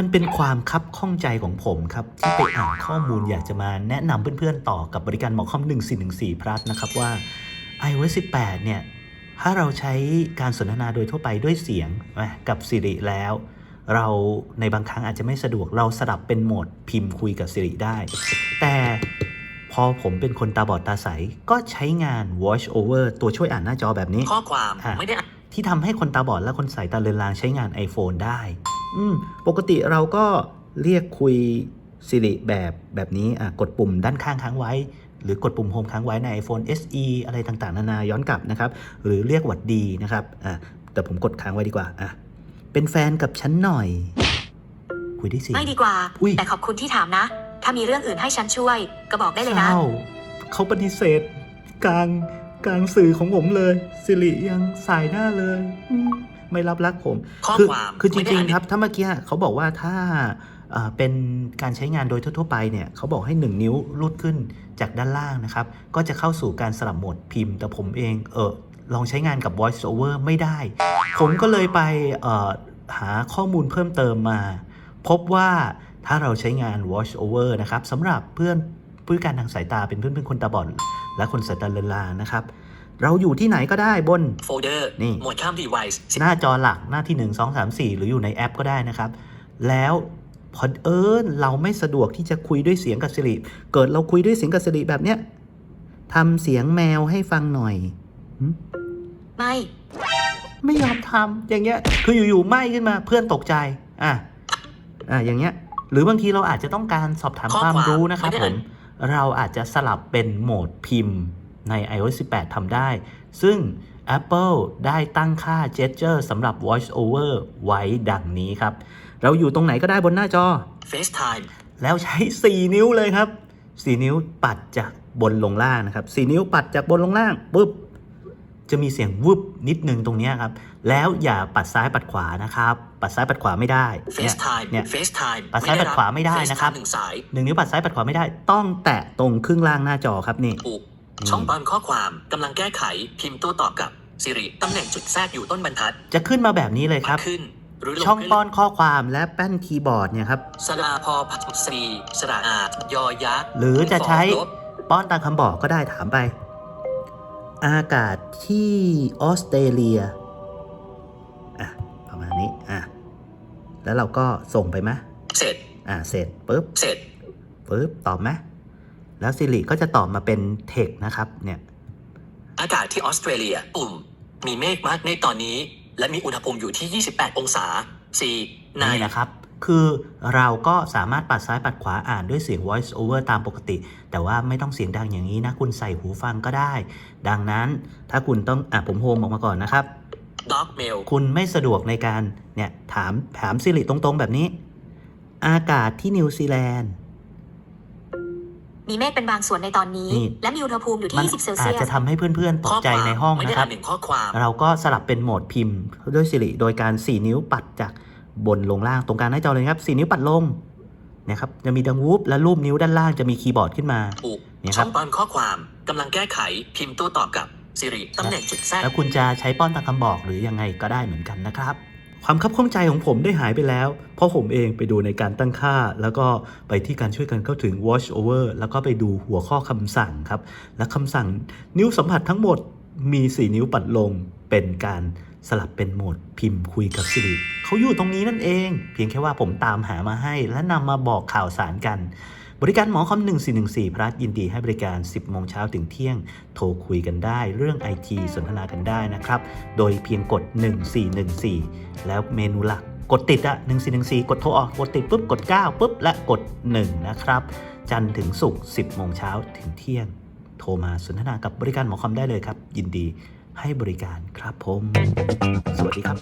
มันเป็นความคับข้องใจของผมครับ ที่ไปอ่านข้อมูลอยากจะมาแนะนำเพื่อนๆต่อกับบริการหมอคอม 1414 plus นะครับว่า iOS 18 เนี่ย ถ้าเราใช้การสนทนาโดยทั่วไปด้วยเสียงนะกับ Siri แล้ว เราในบางครั้งอาจจะไม่สะดวกเราสลับเป็นโหมดพิมพ์คุยกับ Siri ได้ แต่พอผมเป็นคนตาบอดตาใส ก็ใช้งาน Voice Over ตัวช่วยอ่านหน้าจอแบบนี้ ข้อความอะไม่ได้อ่านที่ทำให้คนตาบอดและคนสายตาเลือนลางใช้งาน iPhone ได้ อืมปกติเราก็เรียกคุย Siri แบบแบบนี้อะกดปุ่มด้านข้างค้างไว้ หรือกดปุ่มโฮมค้างไว้ใน iPhone SE อะไรต่างๆ นานาย้อนกลับนะครับ หรือเรียกหวัดดีนะครับอะแต่ผมกดค้างไว้ดีกว่าอะเป็นแฟนกับฉันหน่อย คุยได้สิ ไม่ดีกว่า อุ๊ย แต่ขอบคุณที่ถามนะ ถ้ามีเรื่องอื่นให้ฉันช่วย ก็บอกได้เลยนะ เศร้าเขาปฏิเสธ กลางกลางสื่อของผมเลย สิริยังสายหน้าเลยอืม ไม่รับรักผม ข้อคือความคือจไม่ได้ริงอ่านๆครับ ถ้าเมื่อกี้เขาบอกว่าถ้าเอ่อเป็นการใช้งานโดยทั่วๆไปเนี่ยเขาบอกให้ 1 นิ้วลุดขึ้นจากด้านล่างนะครับ ก็จะเข้าสู่การสลับโหมดพิมพ์ แต่ผมเองเออลองใช้งานกับ voice over ไม่ได้ ผมก็เลยไปเอ่อหาข้อมูลเพิ่มเติมมา พบว่าถ้าเราใช้งาน voice over นะครับสำหรับเพื่อนผู้พิการทางสายตาเป็นเพื่อนเพื่อนๆคนตาบอดและคนสายตาเลือนลางนะครับ เราอยู่ที่ไหนก็ได้บนโฟลเดอร์นี่หมวดข้าม device หน้าจอหลักหน้าที่ 1 2 3 4 หรืออยู่ในแอปก็ได้นะครับ แล้วพอเอิญเราไม่สะดวกที่จะคุยด้วยเสียงกับสิริเกิดเราคุยด้วยเสียงกับสิริแบบเนี้ยทำเสียงแมวให้ฟังหน่อยหึไม่ ไม่ยอมทำอย่างเงี้ย คืออยู่ๆไหม้ขึ้นมาเพื่อนตกใจ อะอะอย่างเงี้ย หรือบางทีเราอาจจะต้องการสอบถามข้อความความรู้นะครับไม่ได้ผมเราอาจจะสลับเป็นโหมดพิมพ์ ใน iOS 18 ทำได้ ซึ่ง Apple ได้ตั้งค่า gesture สำหรับ voice over ไว้ดังนี้ครับ เราอยู่ตรงไหนก็ได้บนหน้าจอ FaceTime แล้วใช้ 4 นิ้วเลยครับ 4 นิ้วปัดจากบนลงล่างนะครับ 4 นิ้วปัดจากบนลงล่างปุ๊บจะมีเสียงวึบนิดนึงตรงเนี้ยครับ แล้วอย่าปัดซ้ายปัดขวานะครับ ปัดซ้ายปัดขวาไม่ได้เนี่ย FaceTime เนี่ย FaceTime ปัดซ้ายปัดขวาไม่ได้นะครับ FaceTime หนึ่งสายหนึ่งนิ้วปัดซ้ายปัดขวาไม่ได้ ต้องแตะตรงครึ่งล่างหน้าจอครับนี่ถูกอืม ช่องป้อนข้อความกำลังแก้ไขพิมพ์โต้ตอบกับ Siri ตำแหน่งจุดแทรกอยู่ต้นบรรทัดจะขึ้นมาแบบนี้เลยครับ ขึ้น หรือลงช่องขึ้นป้อนข้อความและแป้นคีย์บอร์ดเนี่ยครับสระพอพัดสีสระอาดยอยักษ์หรือจะใช้ลบป้อนตามคำบอกก็ได้ถามไป อากาศที่ออสเตรเลียอะประมาณนี้อะแล้วเราก็ส่งไปไหมเสร็จอะเสร็จปุ๊บเสร็จปุ๊บตอบไหม แล้วสิริก็จะตอบมาเป็นเทคนะครับเนี่ยอากาศที่ออสเตรเลียปุ่มมีเมฆมากในตอนนี้ และมีอุณหภูมิอยู่ที่ 28 องศา4ในนี่แหละครับคือเราก็สามารถปัดซ้ายปัดขวาอ่านด้วยเสียง voice over ตามปกติ แต่ว่าไม่ต้องเสียงดังอย่างนี้นะ คุณใส่หูฟังก็ได้ ดังนั้นถ้าคุณต้องอะผมโฮมออกมาก่อนนะครับด็อกเมลคุณไม่สะดวกในการเนี่ยถามถามสิริตรงๆแบบนี้ อากาศที่นิวซีแลนด์ มีเมฆเป็นบางส่วนในตอนนี้ นี่ และมีอุณหภูมิอยู่มัที่20 เซลอาเซีจยจะสทำให้เพื่อนๆตกใจในห้องไม่ได้นะครัอ่าบนหนึ่งข้อความ เราก็สลับเป็นโหมดพิมพ์ด้วยสิริโดยการ 4 นิ้วปัดจากบนลงล่างตรงกลางหน้าจอเลยครับ 4 นิ้วปัดลงเนี่ยครับจะมีดังวูบและรูปนิ้วด้านล่างจะมีคีย์บอร์ดขึ้นมา ถูกเนี่ยคช่รัอบงป้อนข้อความกำลังแก้ไข พิมพ์โต้ตอบกับ Siri ตำแหน่งจุดแทรก แล้วคุณจะใช้ป้อนตามคำบอกหรือยังไงก็ได้เหมือนกันนะครับ ความคับข้องใจของผมได้หายไปแล้ว เพราะผมเองไปดูในการตั้งค่า แล้วก็ไปที่การช่วยกันเข้าถึง watch over แล้วก็ไปดูหัวข้อคำสั่งครับ และคำสั่งนิ้วสัมผัสทั้งหมดมี 4 นิ้วปัดลงเป็นการสลับเป็นโหมดพิมพ์คุยกับสิริเขาอยู่ตรงนี้นั่นเอง เพียงแค่ว่าผมตามหามาให้และนำมาบอกข่าวสารกัน บริการหมอคอม1414 พรัสยินดีให้บริการ 10 โมงเช้าถึงเที่ยง โทรคุยกันได้เรื่อง IT สนทนากันได้นะครับ โดยเพียงกด 1414 แล้วเมนูหลักกดติดอะ1414 กดโทรออก กดติดปุ๊บ กด 9 ปุ๊บ และกด 1 นะครับ จันทร์ถึงศุกร์ 10 โมงเช้าถึงเที่ยง โทรมาสนทนากับบริการหมอคอมได้เลยครับ ยินดีให้บริการครับผม สวัสดีครับ